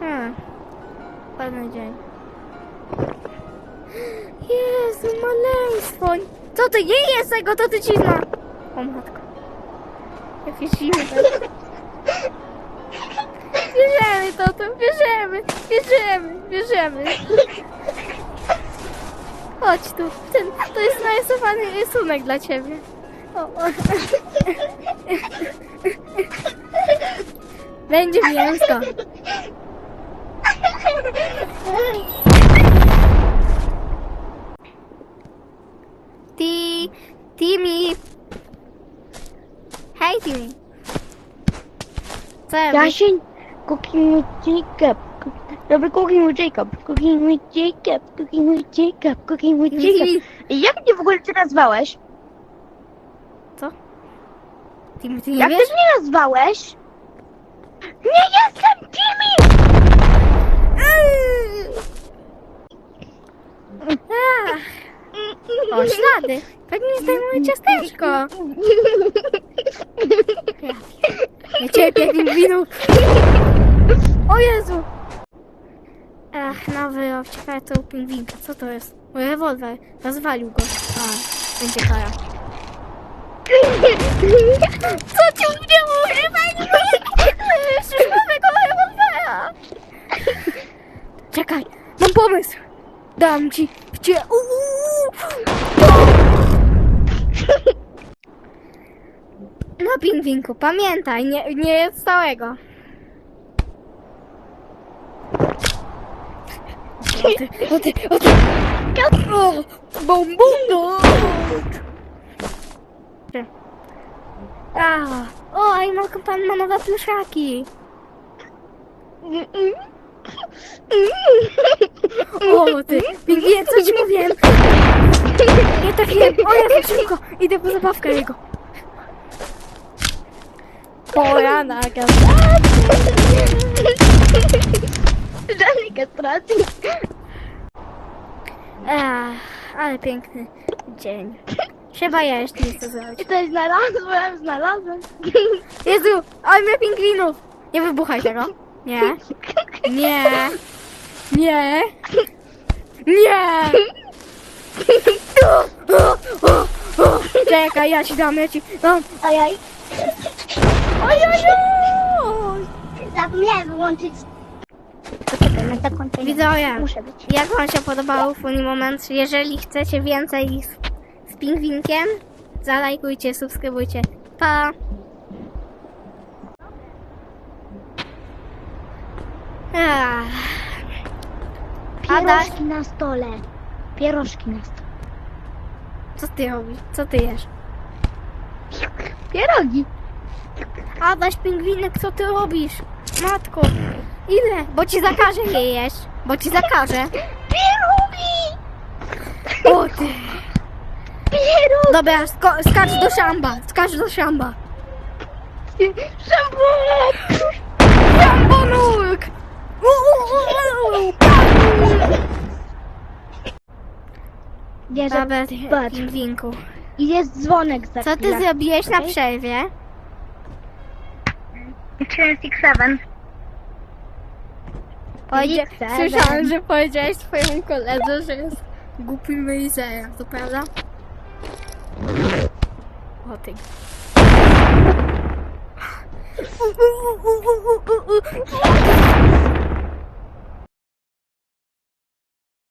Hmm. Ładny dzień. Jezu, maleństwo! Co to nie jest tego, to ty zimna! O matko. Jakie zimne. Bierzemy to, to bierzemy, bierzemy, bierzemy. Chodź tu, ten, to jest narysowany rysunek dla ciebie. O, o. Będzie mięsko. Ti, Timi. Hej Timi. Co robisz? Jasień, cooking with Jacob. Robię cooking with Jacob. Cooking with Jacob. Cooking with Jacob. Cooking with Jacob. Jak mnie w ogóle ty nazwałeś? Co? Timi, ty nie Jak ty wiesz? mnie nazwałeś? Nie jestem Timmy! Ach. O, ślady. Pewnie zdejmuje ciasteczko. Nie cierpię pingwinów. O Jezu. Ach, nowy u pingwinka. Co to jest? Mój rewolwer. Rozwalił go. A, będzie kara. Co ci mnie używaj? Służbowego rewolwera. Czekaj, mam pomysł. Dam ci cie... Uuu. Pingwinku, pamiętaj, nie, nie jest całego. O ty, o ty, o ty. O, bum, bum, bum. A, o, a i ma, pan ma nowe pluszaki. O, ty, pingwin, co ci mówiłem? Nie trafiłem, o ja szybko, idę po zabawkę jego. Pora na gazet. Żadnej kastracji. Ach, ale piękny dzień. Trzeba jeść, nic to zrobić. I to znalazłem, znalazłem. Jezu, ale mnie pingwinów! Nie wybuchaj tego. Nie. Nie. Nie. Nie. Czekaj, ja ci dam, ja ci dam. Ajaj. Ojojoj! Zapomniałem wyłączyć. Poczekaj, na zakończenie. Widzowie, Muszę być. jak wam się podobał funny moment? Jeżeli chcecie więcej z, z pingwinkiem, zalajkujcie, subskrybujcie. Pa! Ach. Adaś, Pierożki na stole. Pierożki na stole. co ty robisz? Co ty jesz? Pierogi. Adaś, pingwinek, co ty robisz? Matko, ile? Bo ci zakażę je jeść. Bo ci zakażę. Pierogi! O ty. Pierogi! Dobra, sko- skacz do szamba. Skacz do szamba. Szambo! Szambonuk! Bierze Dobra, pingwinku. I jest dzwonek za Co ty chwilę. zrobiłeś na Okej. przerwie? Liczyłem Six Seven. Powiedzia- Six, seven. Że powiedziałeś swojemu koledze, że jest głupi myjzera, to prawda? O ty.